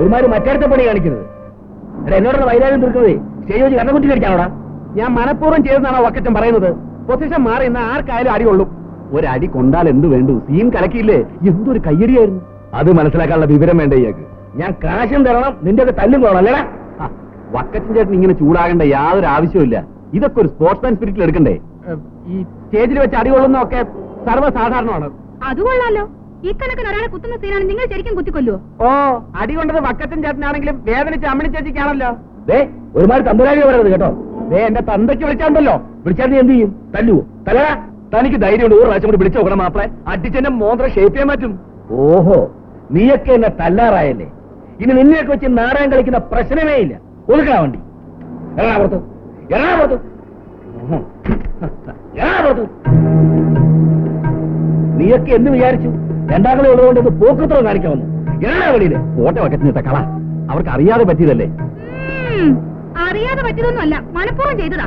ഒരുമാതിരി മറ്റടുത്ത പണി കാണിക്കുന്നത്. എടാ എന്നോട് വൈരാഗ്യം തീർക്കുന്നത് സ്റ്റേജ് വെച്ച് കണ്ണക്കുറ്റി ഞാൻ മനഃപൂർവം ചെയ്തെന്നാണോ വക്കച്ചൻ പറയുന്നത്? പൊസിഷൻ മാറി എന്നാൽ ആർക്കായാലും അടികൊള്ളും ഒരടി കൊണ്ടാൽ എന്ത് വേണ്ടു? സീൻ കലക്കിയില്ലേ? എന്തൊരു കയ്യടിയായിരുന്നു. അത് മനസ്സിലാക്കാനുള്ള വിവരം വേണ്ട ഇയാൾക്ക്? ഞാൻ കാശം തരണം നിന്റെ ഒക്കെ തല്ലും കൊള്ളാം അല്ലേടാ? വക്കച്ചൻ ചേട്ടൻ ഇങ്ങനെ ചൂടാകേണ്ട യാതൊരു ആവശ്യമില്ല ഇതൊക്കെ ഒരു സ്പോർട്സ്മാൻ സ്പിരിറ്റിൽ എടുക്കണ്ടേ? ഈ സ്റ്റേജിൽ വെച്ച് അടി കൊള്ളുന്നൊക്കെ സർവസാധാരണമാണ്. അത് കൊള്ളാലോ. ഈ കണക്കിന് ഒരാളെ കുത്തുന്ന സീനാണ്. നിങ്ങൾ ശരിക്കും കുത്തിക്കൊല്ലുവോ? ഓ അടി കൊണ്ടത് വക്കച്ചൻ ചേട്ടനാണെങ്കിലും വേദനിച്ച് അമ്മണി ചേച്ചിക്കാണല്ലോ. ദേ ഒരുമാതിരി തമ്പുരാരി പറയരുത് കേട്ടോ. ദേ എന്റെ തന്തയ്ക്ക് വിളിച്ചാണ്ടല്ലോ. വിളിച്ചാൽ നീ എന്ത് ചെയ്യും? തല്ലുവോ? തല്ലടാ. തനിക്ക് ധൈര്യമുണ്ട്. ഒരു പ്രാവശ്യം കൂടി വിളിച്ചു നോക്കണം മാപ്പിളെ. അടിച്ചെന്നെ മോന്ത്ര ഷേപ്പ് ചെയ്യാൻ പറ്റും. ഓഹോ നീയൊക്കെ എന്നെ തല്ലാറായല്ലേ. ഇനി നിന്നെയൊക്കെ വെച്ച് നാടകം കളിക്കുന്ന പ്രശ്നമേ ഇല്ല. ഒതുക്കണ വണ്ടി. എറണാകുളത്ത് എറണാകുളത്ത് എറണാകുളത്ത് നീയൊക്കെ എന്ന് വിചാരിച്ചു? രണ്ടാകളെ ഉള്ളതുകൊണ്ട് പോക്കത്ര കാണിക്കാൻ വന്നു. എറണാകുളിയിൽ കോട്ട വക്കറ്റിനത്തെ കള. അവർക്ക് അറിയാതെ പറ്റിയതല്ലേ? അറിയാതെ പറ്റിയതൊന്നുമല്ല. മനഃപൂർവം ചെയ്തതാ.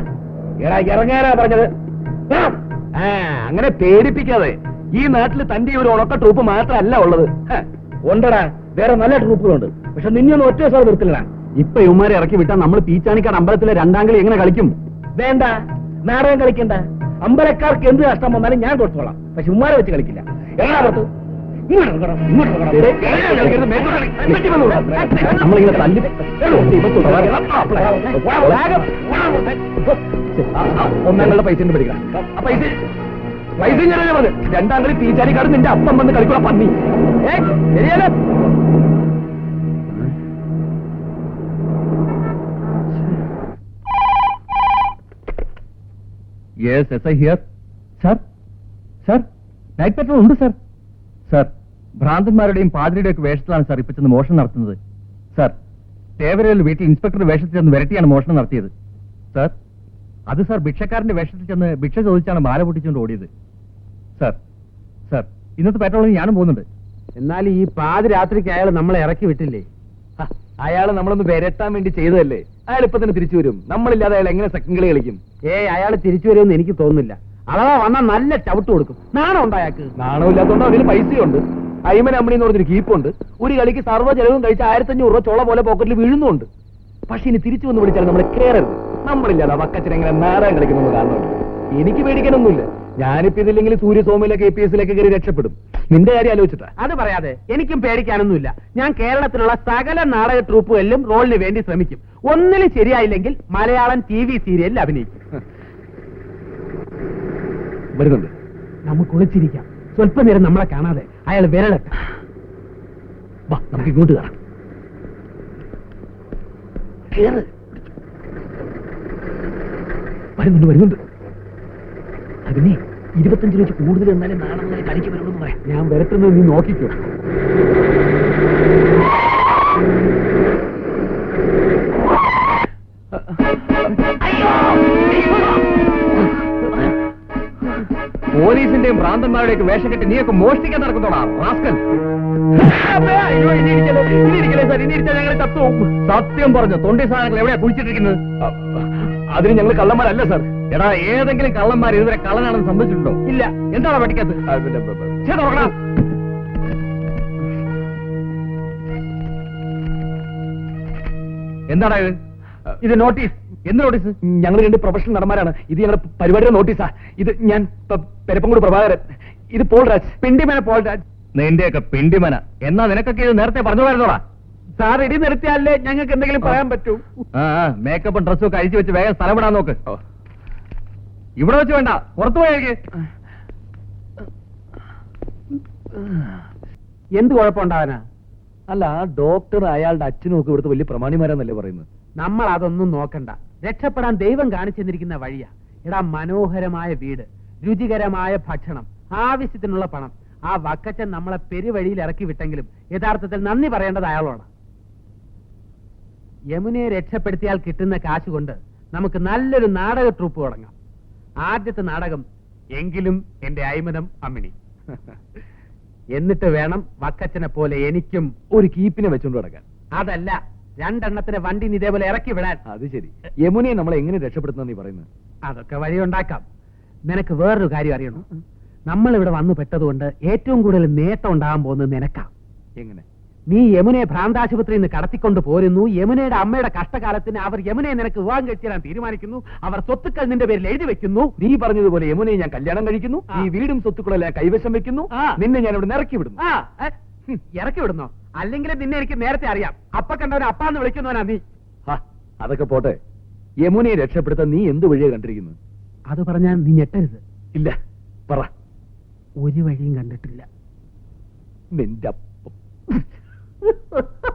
എടാ ഇറങ്ങാനാ പറഞ്ഞത്. അങ്ങനെ പേടിപ്പിക്കാതെ. ഈ നാട്ടിൽ തന്റെ ഒരു ഉണക്ക ട്രൂപ്പ് മാത്രമല്ല ഉള്ളത്. ഉണ്ടടാ. വേറെ നല്ല ട്രൂപ്പുകളുണ്ട്. പക്ഷെ നിന്നൊന്നും ഒറ്റ സാർ നിർത്തില്ലടാ. ഇപ്പൊ ഇവന്മാരെ ഇറക്കി വിട്ടാൽ നമ്മൾ പീച്ചാനിക്കാട് അമ്പലത്തിലെ രണ്ടാം കളി എങ്ങനെ കളിക്കും? വേണ്ട. നാടകം കളിക്കണ്ട. അമ്പലക്കാർക്ക് എന്ത് നഷ്ടം വന്നാലും ഞാൻ കൊടുത്തോളാം. പക്ഷെ ഉമ്മാരെ വെച്ച് കളിക്കില്ല. എറണാകുളത്ത് വന്നു. നമ്മളിങ്ങനെ തല്ലി ഒന്നാങ്ങളുടെ പൈസ ഉണ്ട് പഠിക്കണം പൈസ പൈസ ഞാനല്ലേ പറഞ്ഞു രണ്ടാം കളി പീച്ചാനിക്കാട് നിന്റെ അപ്പം വന്ന് കളിക്കുക പന്നി ഏ ശരിയല്ലേ yes yes I here sir sir back petrol ഉണ്ട് സർ സർ ഭ്രാന്തന്മാരുടെയും പാതിരിയുടെയൊക്കെ വേഷത്തിലാണ് സാർ ഇപ്പൊ ചെന്ന് മോഷണം നടത്തുന്നത്. സാർ തേവരയിൽ വീട്ടിൽ ഇൻസ്പെക്ടർ വേഷത്തിൽ ചെന്ന് വരട്ടിയാണ് മോഷണം നടത്തിയത്. സാർ അത് സാർ ഭിക്ഷക്കാരന്റെ വേഷത്തിൽ ചെന്ന് ഭിക്ഷ ചോദിച്ചാണ് മാല പൊട്ടിച്ചുകൊണ്ട് ഓടിയത്. സാർ സാർ ഇന്നത്തെ പെട്രോളിന് ഞാനും പോകുന്നുണ്ട്. എന്നാൽ ഈ പാതിരാത്രിക്ക് അയാൾ നമ്മളെ ഇറക്കി വിട്ടില്ലേ? അയാൾ നമ്മളൊന്ന് വരട്ടാൻ വേണ്ടി ചെയ്തതല്ലേ? അയാൾ ഇപ്പൊ തന്നെ തിരിച്ചു വരും. നമ്മളില്ലാതെ അയാൾ എങ്ങനെ സെക്കൻഡ് കളി കളിക്കും? ഏ അയാൾ തിരിച്ചു വരുമെന്ന് എനിക്ക് തോന്നുന്നില്ല. അഥവാ വന്നാൽ നല്ല ചവിട്ട് കൊടുക്കും. നാണം ഉണ്ടായാക്ക് നാണമില്ലാത്തതുകൊണ്ട് അതിൽ പൈസയുണ്ട്. അയ്മൻ അമ്മണി എന്ന് പറഞ്ഞൊരു കീപ്പുണ്ട്. ഒരു കളിക്ക് സർവ ചെലവും കഴിച്ച് ആയിരത്തഞ്ഞൂറ് രൂപ ചോള പോലെ പോക്കറ്റിൽ വീഴുന്നുണ്ട് പക്ഷെ ഇനി തിരിച്ചു വന്ന് വിളിച്ചാൽ നമ്മൾ കയറരുത് നമ്മളില്ലാതെ വക്കച്ചൻ എങ്ങനെ നാടകം കളിക്കുന്നു കാണുന്നുണ്ട്. എനിക്ക് പേടിക്കാനൊന്നുമില്ല. ഞാനിപ്പോ ഇതില്ലെങ്കിൽ സൂര്യസോമിലേക്ക് എ പി എസിലേക്ക് കയറി രക്ഷപ്പെടും. നിന്റെ കാര്യം ആലോചിച്ചിട്ടാ? അത് പറയാതെ എനിക്കും പേടിക്കാനൊന്നുമില്ല. ഞാൻ കേരളത്തിലുള്ള സകല നാടക ട്രൂപ്പുകളിലും റോളിന് വേണ്ടി ശ്രമിക്കും. ഒന്നിലും ശരിയായില്ലെങ്കിൽ മലയാളം ടി വി സീരിയലിൽ അഭിനയിക്കും. വരുന്നുണ്ട്. നമുക്ക് ഒളിച്ചിരിക്കാം. സ്വല്പനേരം നമ്മളെ കാണാതെ അയാൾ വിരലട്ട വാ നമുക്ക് ഇങ്ങോട്ട് കാണാം വരുന്നുണ്ട് വരുന്നുണ്ട്. അതിനെ ഇരുപത്തഞ്ച് രൂപ കൂടുതൽ എന്നാലും നാളെ കളിക്ക് വരുള്ളൂ എന്ന് പറയാം. ഞാൻ വരട്ടുന്നത് നീ നോക്കിക്കോ. പോലീസിന്റെയും ഭ്രാന്തന്മാരുടെയൊക്കെ വേഷം കെട്ടി നീയൊക്കെ മോഷ്ടിക്കാൻ നടക്കുന്നോടാ റാസ്കൽ. സത്യം പറഞ്ഞു തൊണ്ടി സാധനങ്ങൾ എവിടെയാ കുഴിച്ചിട്ടിരിക്കുന്നത്? അതിന് ഞങ്ങൾ കള്ളന്മാരല്ല സർ. എടാ ഏതെങ്കിലും കള്ളന്മാർ ഇതുവരെ കള്ളനാണെന്ന് സംഭവിച്ചിട്ടുണ്ടോ ഇല്ല. എന്താണ് പഠിക്കാത്തത് എന്താടാ ഇത്? ഇത് നോട്ടീസ്. എന്ത് നോട്ടീസ് ഞങ്ങൾ രണ്ട് പ്രൊഫഷണൽ നടന്മാരാണ്. ഇത് ഞങ്ങളുടെ പരിപാടിയുടെ നോട്ടീസാ ഇത് ഞാൻ പെരപ്പങ്കോട് പ്രഭാകരൻ. ഇത് പോൾ രാജ്. പിണ്ടിമന പോൾ രാജ്. നിന്റെയൊക്കെ പിണ്ടിമന. എന്നാ നിനക്കൊക്കെ ഇത് നേരത്തെ പറഞ്ഞുപോയിരുന്നോടാ സാർ ഇടി നിർത്തിയാലേ ഞങ്ങൾക്ക് എന്തെങ്കിലും പറയാൻ പറ്റൂ. മേക്കപ്പും ഡ്രസ്സും ഒക്കെ അഴിച്ചു വെച്ച് വേഗം സ്ഥലം വിടാൻ നോക്ക്. ഇവിടെ വെച്ച് വേണ്ട. പുറത്തു പോയേക്ക് എന്ത് കുഴപ്പമുണ്ടാവാനാ അല്ല ഡോക്ടർ അയാളുടെ അച്ഛനും ഒക്കെ ഇവിടുത്തെ വലിയ പ്രമാണിമാരാന്നല്ലേ പറയുന്നത്. നമ്മൾ അതൊന്നും നോക്കണ്ട. രക്ഷപ്പെടാൻ ദൈവം കാണിച്ചു തന്നിരിക്കുന്ന വഴിയാ. എടാ മനോഹരമായ വീട് രുചികരമായ ഭക്ഷണം ആവശ്യത്തിനുള്ള പണം. ആ വക്കച്ചൻ നമ്മളെ പെരുവഴിയിൽ ഇറക്കി വിട്ടെങ്കിലും യഥാർത്ഥത്തിൽ നന്ദി പറയേണ്ടത് അയാളോടാ. യമുനയെ രക്ഷപ്പെടുത്തിയാൽ കിട്ടുന്ന കാശ് കൊണ്ട് നമുക്ക് നല്ലൊരു നാടക ട്രൂപ്പ് തുടങ്ങാം. ആദ്യത്തെ നാടകം എങ്കിലും എന്റെ അയ്മനം അമ്മിണി. എന്നിട്ട് വേണം വക്കച്ചനെ പോലെ എനിക്കും ഒരു കീപ്പിനെ വെച്ചുകൊണ്ട് തുടങ്ങാൻ അതല്ല രണ്ടെണ്ണത്തിന് വണ്ടി ഇതേപോലെ ഇറക്കി വിടാൻ. അത് ശരി. യമുനയെ നമ്മൾ എങ്ങനെ രക്ഷപ്പെടുത്തുന്ന നീ പറയുന്നത്? അതൊക്കെ വഴിയുണ്ടാക്കാം. നിനക്ക് വേറൊരു കാര്യം അറിയണം? നമ്മൾ ഇവിടെ വന്നു പെട്ടതുകൊണ്ട് ഏറ്റവും കൂടുതൽ നേട്ടം ഉണ്ടാകാൻ പോകുന്നത് നിനക്കാ. എങ്ങനെ? നീ യമുനയെ ഭ്രാന്താശുപത്രിയിൽ നിന്ന് കടത്തിക്കൊണ്ട് പോരുന്നു. യമുനയുടെ അമ്മയുടെ കഷ്ടകാലത്തിന് അവർ യമുനയെ നിനക്ക് വിവാഹം കഴിച്ചു തരാൻ തീരുമാനിക്കുന്നു. അവർ സ്വത്തുക്കൾ നിന്റെ പേരിൽ എഴുതി വെക്കുന്നു. നീ പറഞ്ഞതുപോലെ യമുനയെ ഞാൻ കല്യാണം കഴിക്കുന്നു. ഈ വീടും സ്വത്തുക്കളെല്ലാം കൈവശം വെക്കുന്നു. നിന്നെ ഞാൻ ഇവിടെ ഇറക്കി വിടുന്നു. ഇറക്കി വിടുന്നോ? അല്ലെങ്കിൽ നിന്നെ എനിക്ക് നേരത്തെ അറിയാം. അപ്പ കണ്ടവനെ അപ്പാന്ന് വിളിക്കുന്നവനാ നീ. അതൊക്കെ പോട്ടെ. യമുനയെ രക്ഷപ്പെടുത്താൻ നീ എന്ത് വഴിയാ കണ്ടിരിക്കുന്നു? അത് പറഞ്ഞാൽ നീ ഞെട്ടരുത്. ഇല്ല പറ. ഒരു വഴിയും കണ്ടിട്ടില്ല. നിന്റെ അപ്പം.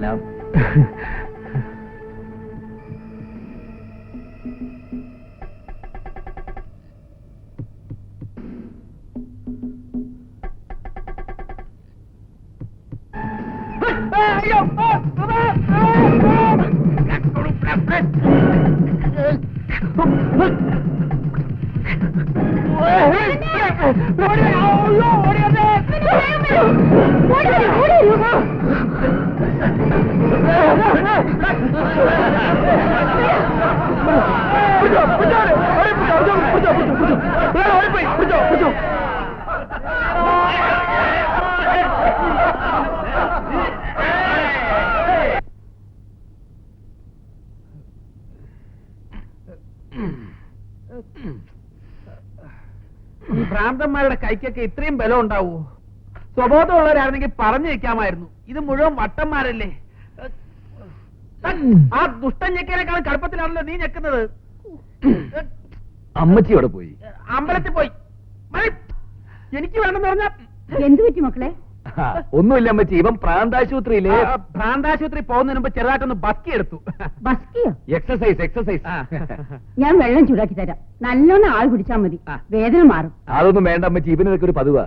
love. ഭ്രാന്തന്മാരുടെ കൈക്കൊക്കെ ഇത്രയും ബലം ഉണ്ടാവോ? സ്വബോധമുള്ളവരാണെങ്കിൽ പറഞ്ഞു വെക്കാമായിരുന്നു ഇത് മുഴുവൻ വട്ടന്മാരല്ലേ? ആ ദുഷ്ടൻ ഞെക്കിനേക്കാളും കടുപ്പത്തിലാണല്ലോ നീ ഞെക്കുന്നത്. അമ്മച്ചി അവിടെ പോയി. അമ്പലത്തിൽ പോയി. എനിക്ക് വേണമെന്ന് പറഞ്ഞ എന്തു പറ്റി മക്കളെ? ഒന്നുമില്ല അമ്മച്ചി ഇവൻ പ്രാന്താശുപത്രിയിലെ പ്രാന്താശുപത്രി പോകുന്നതിന് മുമ്പ് ചെറുതായിട്ടൊന്ന് ബസ്കി എടുത്തു ബസ്കിയോ എക്സസൈസ് എക്സസൈസ് ഞാൻ വെള്ളം ചൂടാക്കി തരാം നല്ലോണം ആൾ കുടിച്ചാൽ മതി വേദന മാറും അതൊന്നും വേണ്ട അമ്മച്ചി ഇവനൊക്കെ ഒരു പതിവാ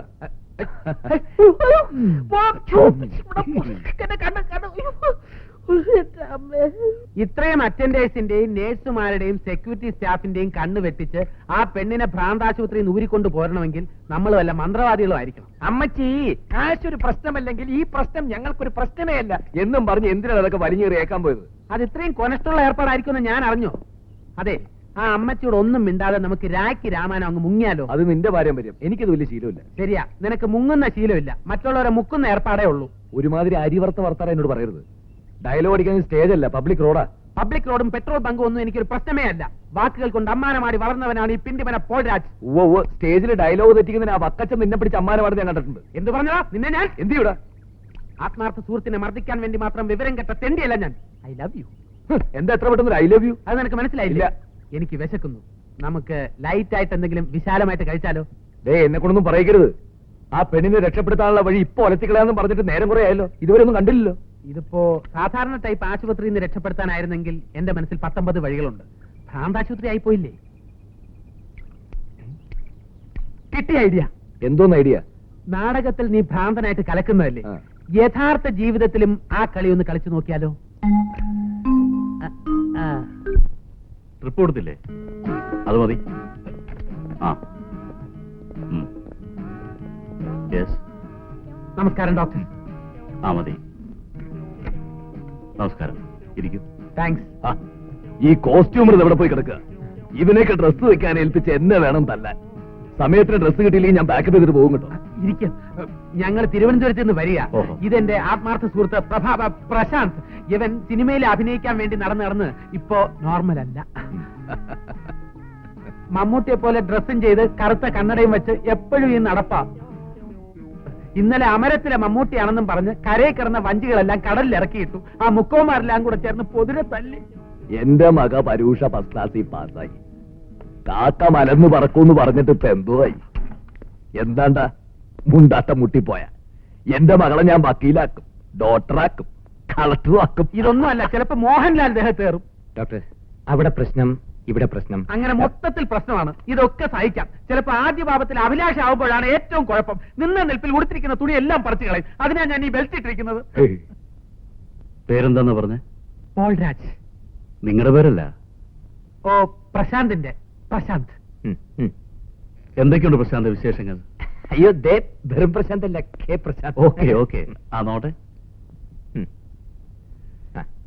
ഇത്രയും അറ്റൻഡേഴ്സിന്റെയും നേഴ്സുമാരുടെയും സെക്യൂരിറ്റി സ്റ്റാഫിന്റെയും കണ്ണ് വെട്ടിച്ച് ആ പെണ്ണിനെ ഭ്രാന്താശുപത്രിയിൽ ഊരിക്കൊണ്ട് പോരണമെങ്കിൽ നമ്മൾ വല്ല മന്ത്രവാദികളും ആയിരിക്കണം. അമ്മച്ചി കാശൊരു പ്രശ്നമല്ലെങ്കിൽ ഈ പ്രശ്നം ഞങ്ങൾക്കൊരു പ്രശ്നമേ അല്ല. എന്നും പറഞ്ഞ് എന്തിനാണ് അതൊക്കെ വലിഞ്ഞേറിയേക്കാൻ പോയത്? അത് ഇത്രയും കൊനഷ്ടമുള്ള ഏർപ്പാടായിരിക്കുമെന്ന് ഞാൻ അറിഞ്ഞു? അതെ ആ അമ്മച്ചിയോട് ഒന്നും മിണ്ടാതെ നമുക്ക് രാഖി രാമായണം അങ്ങ് മുങ്ങിയാലോ? അത് നിന്റെ പാരമ്പര്യം എനിക്കത് വലിയ ശീലമില്ല. ശരിയാ നിനക്ക് മുങ്ങുന്ന ശീലമില്ല. മറ്റുള്ളവരെ മുക്കുന്ന ഏർപ്പാടേ ഉള്ളൂ. ഒരുമാതിരി അരിവർത്ത വർത്താറ എന്നോട് പറയരുത്. ഡയലോഗ് അടിക്കാൻ സ്റ്റേജ് അല്ല പബ്ലിക് റോഡാ പബ്ലിക് റോഡും പെട്രോൾ പങ്കും ഒന്നും എനിക്കൊരു പ്രശ്നമേ അല്ല. വാക്കുകൾ കൊണ്ട് അമ്മാനമാടി വളർന്നവനാണ് ഈ പിണ്ടിമന പോൾരാജ്. ഓ ഓ സ്റ്റേജിൽ ഡയലോഗ് തെറ്റിക്കുന്നതിന് ആ വക്കച്ചൻ നിന്നെ പിടിച്ച് അമ്മാനമാടി ഞാൻ കണ്ടിട്ടുണ്ട്. എന്ത് പറഞ്ഞാ നിന്നെ ഞാൻ? എന്ത് ചെയ്യൂടാ ആത്മാർത്ഥ സുഹൃത്തിനെ മർദ്ദിക്കാൻ വേണ്ടി മാത്രം വിവരം കെട്ട തെണ്ടിയല്ല ഞാൻ. ഐ ലവ് യു എന്താ എത്ര പെട്ടെന്ന് ഐ ലവ് യു അത് നിനക്ക് മനസ്സിലായില്ല? എനിക്ക് വിശക്കുന്നു. നമുക്ക് ലൈറ്റ് ആയിട്ട് എന്തെങ്കിലും വിശാലമായിട്ട് കഴിച്ചാലോ? ഡേ എന്നെ കൊണ്ടൊന്നും പറയരുത് ആ പെണ്ണിനെ രക്ഷപ്പെടുത്താനുള്ള വഴി ഇപ്പൊ ഒലത്തിക്കളയാന്ന് പറഞ്ഞിട്ട് നേരം കുറെ ആയല്ലോ. ഇതുവരെ ഒന്നും കണ്ടില്ലല്ലോ. ഇതിപ്പോ സാധാരണ ടൈപ്പ് ആശുപത്രിയിൽ നിന്ന് രക്ഷപ്പെടുത്താനായിരുന്നെങ്കിൽ എന്റെ മനസ്സിൽ പത്തൊമ്പത് വഴികളുണ്ട്. ഭ്രാന്താശുപത്രി ആയിപ്പോയില്ലേ? കിട്ടിയ ഐഡിയ എന്തോന്ന് ഐഡിയ നാടകത്തിൽ നീ ഭ്രാന്തനായിട്ട് കലക്കുന്നതല്ലേ? ആ. യഥാർത്ഥ ജീവിതത്തിലും ആ കളി ഒന്ന് കളിച്ചു നോക്കിയാലോ? ആ, ആ. ട്രിപ്പ് കൊടുത്തില്ലേ? അത് മതി. ആ. യെസ് നമസ്കാരം ഡോക്ടർ ആ മതി. നമസ്കാരം. ഇരിക്കൂ. താങ്ക്സ് ഈ കോസ്റ്റ്യൂമർ എവിടെ പോയി കിടക്കുക? ഇവനെയൊക്കെ ഡ്രസ്സ് വെക്കാൻ ഏൽപ്പിച്ച് എന്നെ വേണം തല്ല സമയത്തിന് ഡ്രസ്സ് കിട്ടിയില്ലെങ്കിൽ ഞാൻ ബാക്കപ്പ് ചെയ്തിട്ട് പോകും കേട്ടോ. ഇരിക്കും. ഞങ്ങൾ തിരുവനന്തപുരത്ത് നിന്ന് വരിക. ഇതെന്റെ ആത്മാർത്ഥ സുഹൃത്ത് പ്രഭാ പ്രശാന്ത്. ഇവൻ സിനിമയിൽ അഭിനയിക്കാൻ വേണ്ടി നടന്ന് നടന്ന് ഇപ്പോ നോർമൽ അല്ല മമ്മൂട്ടിയെ പോലെ ഡ്രസ്സും ചെയ്ത് കറുത്ത കണ്ണടയും വെച്ച് എപ്പോഴും ഈ നടപ്പാ. ഇന്നലെ അമരത്തിലെ മമ്മൂട്ടിയാണെന്നും പറഞ്ഞ് കരയിൽ കിടന്ന വഞ്ചികളെല്ലാം കടലിൽ ഇറക്കിയിട്ടു. ആ മുക്കോമാരെല്ലാം കൂടെ ചേർന്ന് പൊതുരെ തല്ലി. എന്റെ മക പരൂഷ ഫസ്റ്റ് ക്ലാസ്സിൽ പാസ്സായി. കാക്ക മലന്ന് പറക്കൂന്ന് പറഞ്ഞിട്ട് ഇപ്പൊ എന്തോയി എന്താണ്ടാ? മുണ്ടാട്ടം മുട്ടിപ്പോയ. എന്റെ മകളെ ഞാൻ വക്കീലാക്കും ഡോക്ടറാക്കും കളക്ടറും ആക്കും. ഇതൊന്നും അല്ല ചിലപ്പോ മോഹൻലാൽ ദേഹത്തേറും ഡോക്ടർ അവിടെ പ്രശ്നം ഇവിടെ പ്രശ്നം. അങ്ങനെ മൊത്തത്തിൽ പ്രശ്നമാണ്. ഇതൊക്കെ സഹിക്കാം. ചിലപ്പോ ആദ്യ ഭാവത്തിൽ അഭിലാഷ ആവുമ്പോഴാണ് ഏറ്റവും കുഴപ്പം. നിന്ന നിൽപ്പിൽ ഉടുത്തിരിക്കുന്ന തുണി എല്ലാം പറിച്ചു കളയും. അതിനാ ഞാൻ ഈ ബെൽറ്റ് ഇട്ടിരിക്കുന്നത്. പേരെന്താന്ന് പറഞ്ഞേ? പോൾരാജ്. നിങ്ങളുടെ പേരല്ല? ഓ പ്രശാന്തിന്റെ. പ്രശാന്ത്. എന്തൊക്കെയുണ്ട് പ്രശാന്ത് വിശേഷങ്ങൾ? അയ്യോ ദേ വെറും പ്രശാന്തല്ല. കെ പ്രശാന്ത്. Okay okay. ആ നോട്ടെ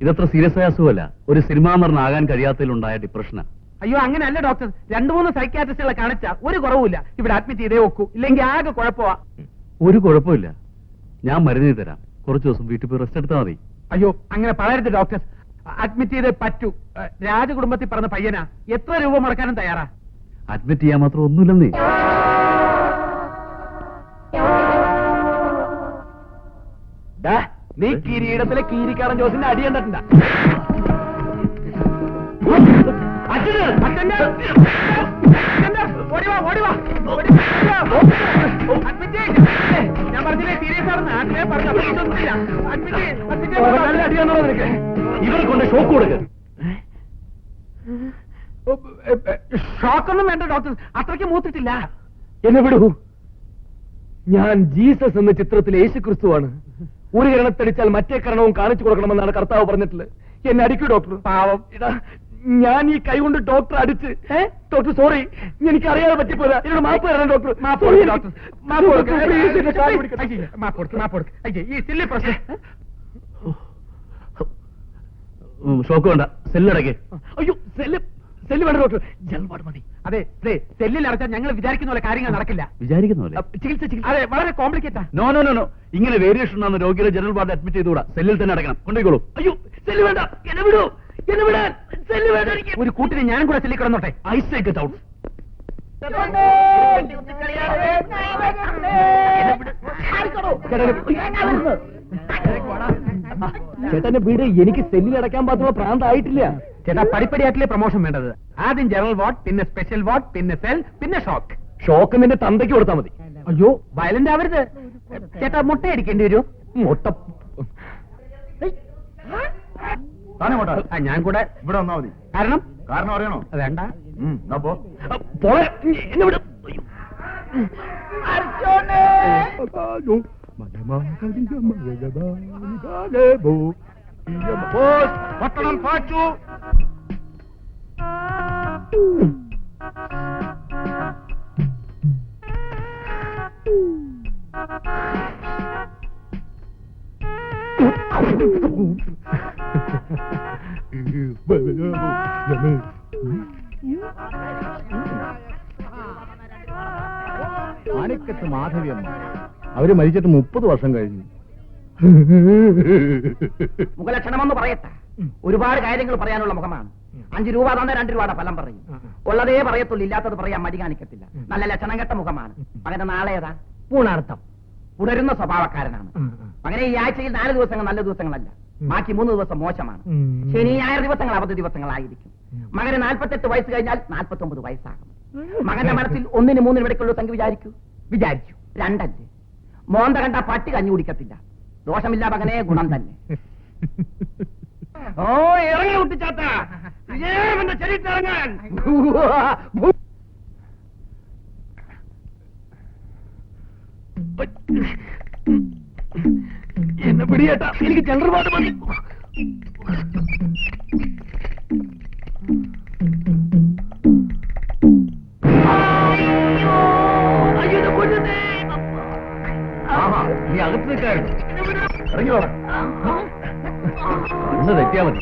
ഇതത്ര സീരിയസ് ആയ അസുഖമല്ല. ഒരു സിനിമാ നടനാകാൻ കഴിയാത്തതിലുണ്ടായ ഡിപ്രഷൻ അയ്യോ അങ്ങനെയല്ല ഡോക്ടർ രണ്ടു മൂന്ന് സൈക്കാട്രിസ്റ്റുകളെ കാണിച്ച ഒരു കുറവില്ല ഇവിടെ അഡ്മിറ്റ് ചെയ്തേ ഒക്കൂ. ഇല്ലെങ്കിൽ ആകെ കുഴപ്പമാ. ഒരു കുഴപ്പമില്ല. ഞാൻ മരുന്ന് തരാം. കുറച്ച് ദിവസം വീട്ടിൽ പോയി റെസ്റ്റ് എടുത്താൽ മതി. അയ്യോ അങ്ങനെ പറയരുത് ഡോക്ടർ അഡ്മിറ്റ് ചെയ്തേ പറ്റൂ. രാജകുടുംബത്തിൽ പറഞ്ഞ പയ്യനാ. എത്ര രൂപ മുടക്കാനും തയ്യാറാ? അഡ്മിറ്റ് ചെയ്യാൻ മാത്രം ഒന്നുമില്ലെന്നേ. ഡാ, നീ കിരീടത്തിലെ കീരിക്കാരൻ ജോസിന്റെ അടി കണ്ടിട്ടുണ്ടാ. ഞാൻ പറഞ്ഞില്ലേ സീരിയസ് ആണെന്ന്. പറഞ്ഞു. നല്ല അടിയാണോ നിനക്ക്. ഇവരെ കൊണ്ട് ഷോക്ക് കൊടുക്ക്. ഷോക്കൊന്നും വേണ്ട ഡോക്ടർ. അത്രയ്ക്ക് മൂത്തിട്ടില്ല. എന്നെ വിടൂ. ഞാൻ ജീസസ് എന്ന ചിത്രത്തിലെ യേശു ക്രിസ്തുവാണ് ഒരു കിരണത്തടിച്ചാൽ മറ്റേ കരണവും കാണിച്ചു കൊടുക്കണമെന്നാണ് കർത്താവ് പറഞ്ഞിട്ടുള്ളത്. എന്നെ അടിക്കൂ ഡോക്ടർ പാവം. ഇതാ ഞാൻ ഈ കൈ കൊണ്ട് ഡോക്ടർ അടിച്ച് ഡോക്ടർ സോറി എനിക്ക് അറിയാതെ പറ്റിപ്പോരാ എന്നോട് മാപ്പ് തരണം ഡോക്ടർ ഷോക്ക് വേണ്ട. സെല്ലടക്കേ അയ്യോ സെല്ല് സെല്ല് വേണ്ട ഡോക്ടർ ജൽവാട് മതി. അതെ അതെ സെല്ലിൽ അടച്ചാൽ ഞങ്ങൾ വിചാരിക്കുന്ന പോലെ കാര്യങ്ങൾ നടക്കില്ല. വിചാരിക്കുന്ന പോലെ? ചികിത്സ ചികിത്സ. അതെ വളരെ കോംപ്ലിക്കേറ്റാ നോ നോ നോ നോ ഇങ്ങനെ വേരിയേഷൻ ഉണ്ടെന്ന് രോഗിയുടെ ജനറൽ വാർഡ് അഡ്മിറ്റ് ചെയ്തുകൂടാ. സെല്ലിൽ തന്നെ അടക്കണം. കൊണ്ടുപോയിക്കോളൂ. അയ്യോ സെല്ല് വേണ്ട. എന്നെ വിടൂ. എന്നെ വിടാൻ. സെല്ല് വേണ്ട. എനിക്ക് ഒരു കൂട്ടിന് ഞാനും കൂടെ സെല്ലി കിടന്നോട്ടെ. ഐസ് ഗെറ്റ് ഔട്ട് ചേട്ടന്റെ വീട് എനിക്ക് സെല്ലിൽ അടക്കാൻ പാത്തുള്ള പ്രാന്തായിട്ടില്ല. ചേട്ടാ പടിപ്പടിയായിട്ടില്ലേ പ്രൊമോഷൻ വേണ്ടത്. ആദ്യം ജനറൽ വാർഡ് പിന്നെ സ്പെഷ്യൽ വാർഡ് പിന്നെ സെൽ പിന്നെ ഷോക്ക് ഷോക്ക് നിന്റെ തന്തയ്ക്ക് കൊടുത്താൽ മതി. അയ്യോ വയലന്റ് ആവരുത്. ചേട്ടാ മുട്ട അടിക്കേണ്ടി വരൂ മുട്ട ഞാൻ കൂടെ. ഇവിടെ വന്നാ മതി. കാരണം? കാരണം അറിയണോ? വേണ്ട. അർജുനെ. പട്ടണം പാച്ചു. മാണിക്കത്ത് മാധവിയമ്മ. അവർ മരിച്ചിട്ട് മുപ്പത് വർഷം കഴിഞ്ഞു. മുഖലക്ഷണമെന്ന് പറയട്ടെ. ഒരുപാട് കാര്യങ്ങൾ പറയാനുള്ള മുഖമാണ്. അഞ്ചു രൂപ തന്നെ രണ്ട് രൂപയുടെ ഫലം പറയും. ഉള്ളതേ പറയത്തുള്ളൂ ഇല്ലാത്തത് പറയാൻ മടി കാണിക്കത്തില്ല നല്ല ലക്ഷണം കെട്ട മുഖമാണ്. അങ്ങനെ നാളെ ഏതാ? പൂണാർത്ഥം. പുണരുന്ന സ്വഭാവക്കാരനാണ്. അങ്ങനെ ഈ ആഴ്ചയിൽ നാല് ദിവസങ്ങൾ നല്ല ദിവസങ്ങളല്ല. ബാക്കി മൂന്ന് ദിവസം മോശമാണ്. ശനി ഞായർ ദിവസങ്ങൾ അവധി ദിവസങ്ങളായിരിക്കും. മകന് നാൽപ്പത്തെട്ട് വയസ്സ് കഴിഞ്ഞാൽ നാൽപ്പത്തി ഒമ്പത് വയസ്സാകും മകന്റെ മനസ്സിൽ ഒന്നിന് മൂന്നിന് ഇടയ്ക്കുള്ള സംഖ്യ വിചാരിക്കൂ? വിചാരിച്ചു. രണ്ടല്ലേ? മോന്ത കണ്ട പട്ടി കഞ്ഞു കുടിക്കത്തില്ല ദോഷമില്ല മകനെ ഗുണം തന്നെ. ഓ ഇറങ്ങി കുട്ടിച്ചാത്ത. എന്റെ ശരീരത്തിറങ്ങാൻ എന്നെ പിടിയേട്ടാ. എനിക്ക് വാർഡ് മതി. ഇറങ്ങി വേണം കണ്ണ് തെറ്റിയാ മതി.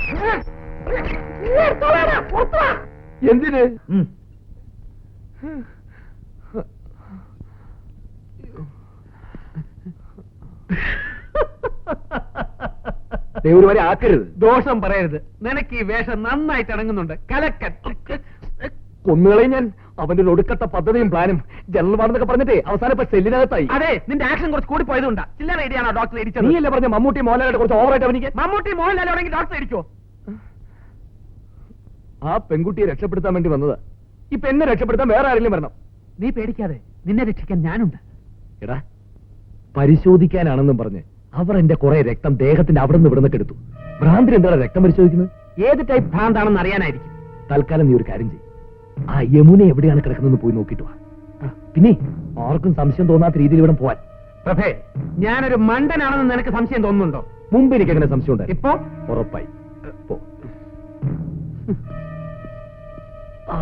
എന്തിന്? ദൈവം വരെ ആക്കരുത്. ദോഷം പറയരുത്. നിനക്ക് ഈ വേഷം നന്നായിട്ട് ഇണങ്ങുന്നുണ്ട് കലക്കൻ കൊന്നുകളെ ഞാൻ. അവന്റെ ഒരു ഒടുക്കത്തെ പദ്ധതിയും പ്ലാനും ജനറൽ വാർന്നൊക്കെ പറഞ്ഞിട്ടേ അവസാനം ഇപ്പൊ സെല്ലിനകത്തായി. അതെ നിന്റെ ആക്ഷൻ കുറച്ച് കൂടി പോയതുകൊണ്ട്. ചില്ലറ ഐഡിയാണോ ഡോക്ടർ ഇടിച്ചത്? നീയല്ലേ പറഞ്ഞ മമ്മൂട്ടി മോഹൻലാലിനെ കുറച്ച് ഓവറായിട്ട് അവനിക്ക് മമ്മൂട്ടി മോഹൻലാൽ ആണെങ്കിൽ ഡോക്ടർ ഇടിക്കോ ആ പെൺകുട്ടിയെ രക്ഷപ്പെടുത്താൻ വേണ്ടി വന്നതാ. ഇപ്പൊ എന്നെ രക്ഷപ്പെടുത്താൻ വേറെ ആരെങ്കിലും വരണം. നീ പേടിക്കാതെ നിന്നെ രക്ഷിക്കാൻ ഞാനുണ്ട്. എടാ പരിശോധിക്കാനാണെന്നും പറഞ്ഞ് അവർ എന്റെ കുറെ രക്തം ദേഹത്തിന്റെ അവിടെ നിന്ന് ഇവിടുന്നൊക്കെ എടുത്തു. ഭ്രാന്തിന് എന്താണ് രക്തം പരിശോധിക്കുന്നത്? ഏത് ടൈപ്പ് ഭ്രാന്താണെന്ന് അറിയാനായിരിക്കും. തൽക്കാലം നീ ഒരു കാര്യം ചെയ്യും. ആ യമുന എവിടെയാണ് കിടക്കുന്നതെന്ന് പോയി ആ, പിന്നെ ആർക്കും സംശയം തോന്നാത്ത രീതിയിൽ ഇവിടെ പോവാൻ. പ്രഭേ ഞാനൊരു മണ്ടനാണെന്ന് നിനക്ക് സംശയം തോന്നുന്നുണ്ടോ? മുമ്പ് എനിക്ക് അങ്ങനെ സംശയം ഉണ്ട് ഇപ്പോ? ഉറപ്പായി. പോ. ആ